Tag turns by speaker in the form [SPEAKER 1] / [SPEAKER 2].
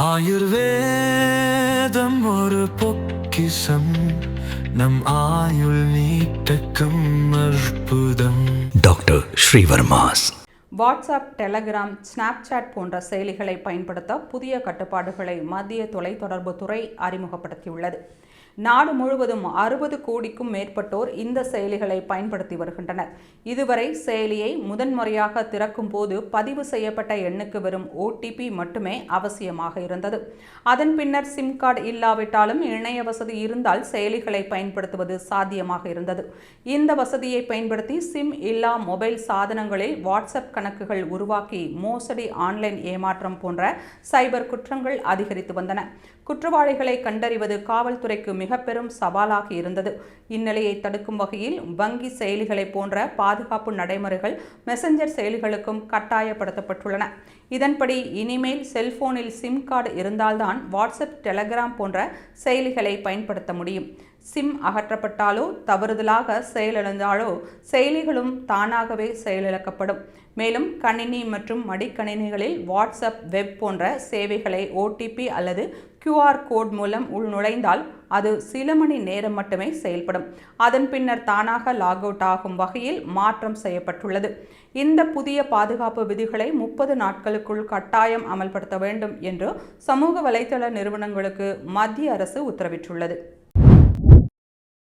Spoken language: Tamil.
[SPEAKER 1] ஆயுர்வேதம் ஒரு பொக்கிசம் நம் ஆயுள் நீட்டக்கும் அற்புதம்.
[SPEAKER 2] Doctor Srivarmas.
[SPEAKER 3] WhatsApp Telegram Snapchat போன்ற செயலிகளை பயன்படுத்த புதிய கட்டுப்பாடுகளை மத்திய தொலைத்தொடர்புத்துறை அறிமுகப்படுத்தியுள்ளது. நாடு முழுவதும் அறுபது கோடிக்கும் மேற்பட்டோர் இந்த செயலிகளை பயன்படுத்தி வருகின்றனர். இதுவரை செயலியை முதன்முறையாக திறக்கும் போது பதிவு செய்யப்பட்ட எண்ணுக்கு வரும் ஓடிபி மட்டுமே அவசியமாக இருந்தது. அதன் பின்னர் சிம் கார்டு இல்லாவிட்டாலும் இணைய வசதி இருந்தால் செயலிகளை பயன்படுத்துவது சாத்தியமாக இருந்தது. இந்த வசதியை பயன்படுத்தி சிம் இல்லா மொபைல் சாதனங்களில் வாட்ஸ்அப் கணக்குகள் உருவாக்கி மோசடி ஆன்லைன் ஏமாற்றம் போன்ற சைபர் குற்றங்கள் அதிகரித்து வந்தன. குற்றவாளிகளை கண்டறிவது காவல்துறைக்கு மிக பெரும் சவாலாக இருந்தது. இந்நிலையை தடுக்கும் வகையில் வங்கி செயலிகளை போன்ற பாதுகாப்பு நடைமுறைகள் மெசஞ்சர் செயலிகளுக்கும் கட்டாயப்படுத்தப்பட்டுள்ளன. இதன்படி இனிமேல் செல்போனில் சிம் கார்டு இருந்தால்தான் வாட்ஸ்அப் டெலகிராம் போன்ற செயலிகளை பயன்படுத்த முடியும். சிம் அகற்றப்பட்டாலோ தவறுதலாக செயலிழந்தாலோ செயலிகளும் தானாகவே செயலிழக்கப்படும். மேலும் கணினி மற்றும் மடிக்கணினிகளில் வாட்ஸ்அப் வெப் போன்ற சேவைகளை ஓடிபி அல்லது கியூஆர் கோட் மூலம் உள்நுழைந்தால் அது சில மணி நேரம் மட்டுமே செயல்படும். அதன் பின்னர் தானாக லாக் அவுட் ஆகும் வகையில் மாற்றம் செய்யப்பட்டுள்ளது. இந்த புதிய பாதுகாப்பு விதிகளை முப்பது நாட்களுக்குள் கட்டாயம் அமல்படுத்த வேண்டும் என்று சமூக வலைதள நிறுவனங்களுக்கு மத்திய அரசு உத்தரவிட்டுள்ளது.